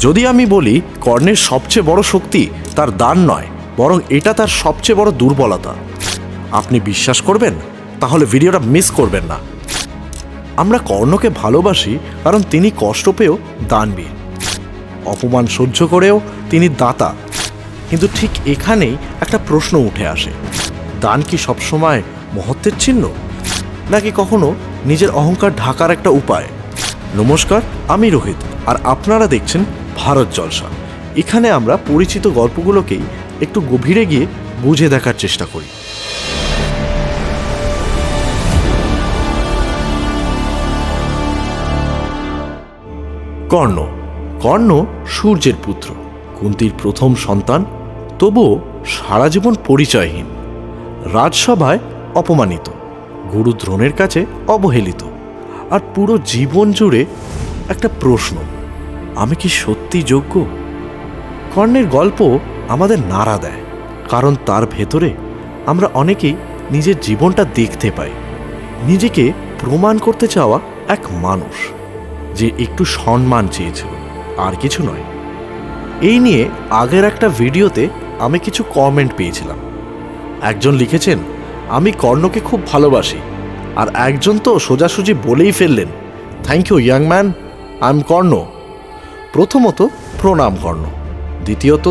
যদি আমি বলি কর্ণের সবচেয়ে বড় শক্তি তার দান নয়, বরং এটা তার সবচেয়ে বড় দুর্বলতা। আপনি বিশ্বাস করবেন? তাহলে ভিডিওটা মিস করবেন না। আমরা কর্ণকে ভালোবাসি, কারণ তিনি কষ্ট পেয়েও দানবীর। অপমান সহ্য করেও তিনি দাতা। কিন্তু ঠিক এখানেই একটা প্রশ্ন উঠে আসে। দান কি সবসময় মহত্বের চিহ্ন? নাকি কখনো নিজের অহংকার ঢাকার একটা উপায়? নমস্কার, আমি রোহিত, আর আপনারা দেখছেন ভারত জলসা। এখানে আমরা পরিচিত গল্পগুলোকেই একটু গভীরে গিয়ে বুঝে দেখার চেষ্টা করি। কর্ণ। কর্ণ সূর্যের পুত্র। কুন্তির প্রথম সন্তান, তবুও সারা জীবন পরিচয়হীন। রাজসভায় অপমানিত। গুরু দ্রোণের কাছে অবহেলিত। আর পুরো জীবন জুড়ে একটা প্রশ্ন। আমি কি সত্যি যোগ্য? কর্ণের গল্প আমাদের নাড়া দেয়, কারণ তার ভেতরে আমরা অনেকেই নিজের জীবনটা দেখতে পাই। নিজেকে প্রমাণ করতে চাওয়া এক মানুষ, যে একটু সম্মান চেয়েছিল, আর কিছু নয়। এই নিয়ে আগের একটা ভিডিওতে আমি কিছু কমেন্ট পেয়েছিলাম। একজন লিখেছেন, আমি কর্ণকে খুব ভালোবাসি, আর একজন তো সোজাসুজি বলেই ফেললেন thank you young man I am Karna. প্রথমত প্রণাম কর্ণ। দ্বিতীয়ত,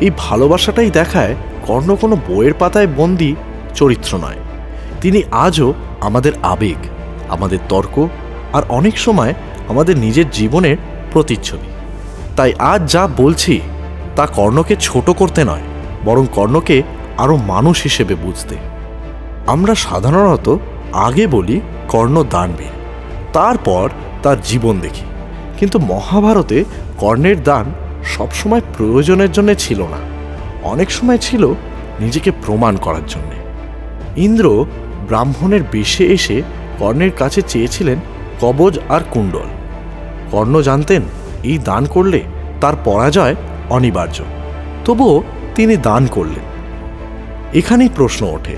এই ভালোবাসাটাই দেখায় কর্ণ কোনো বইয়ের পাতায় বন্দি চরিত্র নয়। তিনি আজও আমাদের আবেগ, আমাদের তর্ক আর অনেক সময় আমাদের নিজের জীবনের প্রতিচ্ছবি। তাই আজ যা বলছি তা কর্ণকে ছোট করতে নয়, বরং কর্ণকে আরও মানুষ হিসেবে বুঝতে। আমরা সাধারণত আগে বলি কর্ণ দানবীর, তারপর তার জীবন দেখি। কিন্তু মহাভারতে কর্ণের দান সবসময় প্রয়োজনের জন্য ছিল না। অনেক সময় ছিল নিজেকে প্রমাণ করার জন্যে। ইন্দ্র ব্রাহ্মণের বেশে এসে কর্ণের কাছে চেয়েছিলেন কবজ আর কুণ্ডল। কর্ণ জানতেন, এই দান করলে তার পরাজয় অনিবার্য। তবুও তিনি দান করলেন। এখানেই প্রশ্ন ওঠে,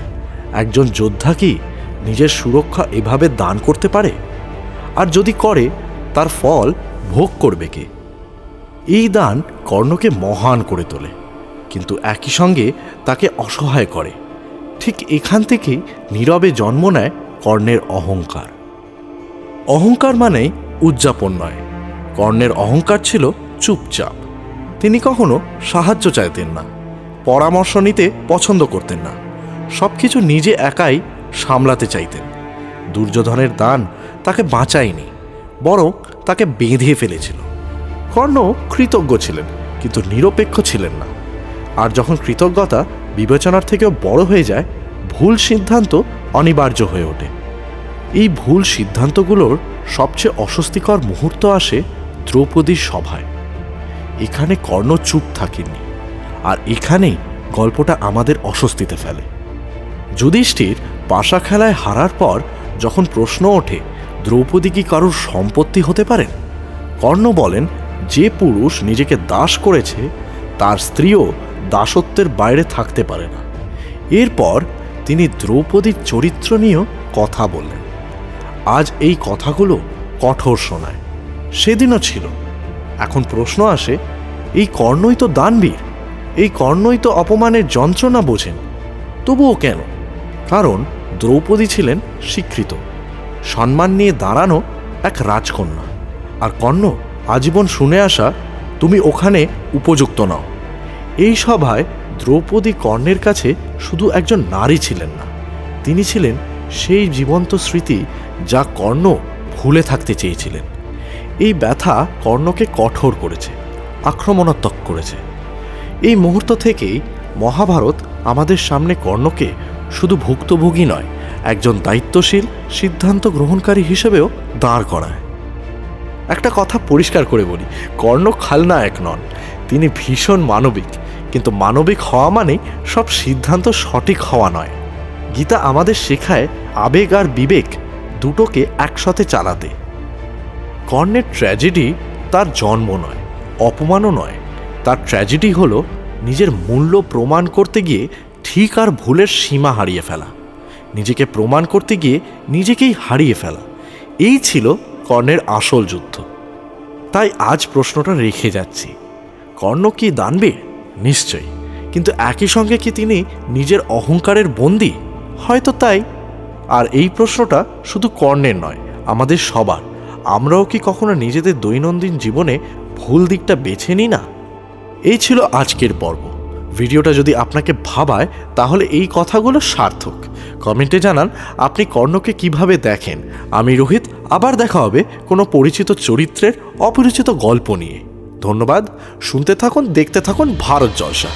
একজন যোদ্ধা কি নিজের সুরক্ষা এভাবে দান করতে পারে? আর যদি করে, তার ফল ভোগ করবে কে? এই দান কর্ণকে মহান করে তোলে, কিন্তু একই সঙ্গে তাকে অসহায় করে। ঠিক এখান থেকেই নীরবে জন্ম নেয় কর্ণের অহংকার। অহংকার মানেই উদযাপন নয়। কর্ণের অহংকার ছিল চুপচাপ। তিনি কখনো সাহায্য চাইতেন না, পরামর্শ নিতে পছন্দ করতেন না। সব কিছু নিজে একাই সামলাতে চাইতেন। দুর্যোধনের দান তাকে বাঁচায়নি, বরং তাকে বেঁধে ফেলেছিল। কর্ণ কৃতজ্ঞ ছিলেন, কিন্তু নিরপেক্ষ ছিলেন না। আর যখন কৃতজ্ঞতা বিবেচনার থেকেও বড় হয়ে যায়, ভুল সিদ্ধান্ত অনিবার্য হয়ে ওঠে। এই ভুল সিদ্ধান্তগুলোর সবচেয়ে অস্বস্তিকর মুহূর্ত আসে দ্রৌপদীর সভায়। এখানে কর্ণ চুপ থাকেননি, আর এখানেই গল্পটা আমাদের অস্বস্তিতে ফেলে। যুধিষ্ঠির পাশা খেলায় হারার পর যখন প্রশ্ন ওঠে দ্রৌপদী কি কারোর সম্পত্তি হতে পারেন কর্ণ বলেন, যে পুরুষ নিজেকে দাস করেছে, তার স্ত্রীও দাসত্বের বাইরে থাকতে পারে না। এরপর তিনি দ্রৌপদীর চরিত্র নিয়েও কথা বললেন। আজ এই কথাগুলো কঠোর শোনায়। সেদিনও ছিল। এখন প্রশ্ন আসে, এই কর্ণই তো দানবীর, এই কর্ণই তো অপমানের যন্ত্রণা বোঝেন, তবুও কেন? কারণ দ্রৌপদী ছিলেন স্বীকৃত সম্মান নিয়ে দাঁড়ানো এক রাজকন্যা। আর কর্ণ, আজীবন শুনে আসা, তুমি ওখানে উপযুক্ত নাও। এই সভায় দ্রৌপদী কর্ণের কাছে শুধু একজন নারী ছিলেন না, তিনি ছিলেন সেই জীবন্ত স্মৃতি যা কর্ণ ভুলে থাকতে চেয়েছিলেন। এই ব্যথা কর্ণকে কঠোর করেছে, আক্রমণাত্মক করেছে। এই মুহূর্ত থেকেই মহাভারত আমাদের সামনে কর্ণকে শুধু ভুক্তভোগী নয় একজন দায়িত্বশীল, সিদ্ধান্ত গ্রহণকারী হিসেবেও দাঁড় করায়। একটা কথা পরিষ্কার করে বলি, কর্ণ খালনায়ক নন। তিনি ভীষণ মানবিক, কিন্তু মানবিক হওয়া মানে সব সিদ্ধান্ত সঠিক হওয়া নয়। গীতা আমাদের শেখায়, আবেগ আর বিবেক দুটোকে একসাথে চালাতে। কর্ণের ট্র্যাজেডি তার জন্ম নয়, অপমানও নয়। তার ট্র্যাজেডি হলো নিজের মূল্য প্রমাণ করতে গিয়ে ঠিক আর ভুলের সীমা হারিয়ে ফেলা। নিজেকে প্রমাণ করতে গিয়ে নিজেকেই হারিয়ে ফেলা। এই ছিল কর্ণের আসল যুদ্ধ। তাই আজ প্রশ্নটা রেখে যাচ্ছি। কর্ণ কি দানবীর? নিশ্চয়ই। কিন্তু একই সঙ্গে কি তিনি নিজের অহংকারের বন্দি? হয়তো তাই। আর এই প্রশ্নটা শুধু কর্ণের নয়, আমাদের সবার। আমরাও কি কখনো নিজেদের দৈনন্দিন জীবনে ভুল দিকটা বেছে নিই না? এই ছিল আজকের পর্ব। ভিডিওটা যদি আপনাকে ভাবায়, তাহলে এই কথাগুলো সার্থক। কমেন্টে জানান, আপনি কর্ণকে কীভাবে দেখেন? আমি রোহিত, আবার দেখা হবে কোনো পরিচিত চরিত্রের অপরিচিত গল্প নিয়ে। ধন্যবাদ, শুনতে থাকুন, দেখতে থাকুন ভারত জলসা।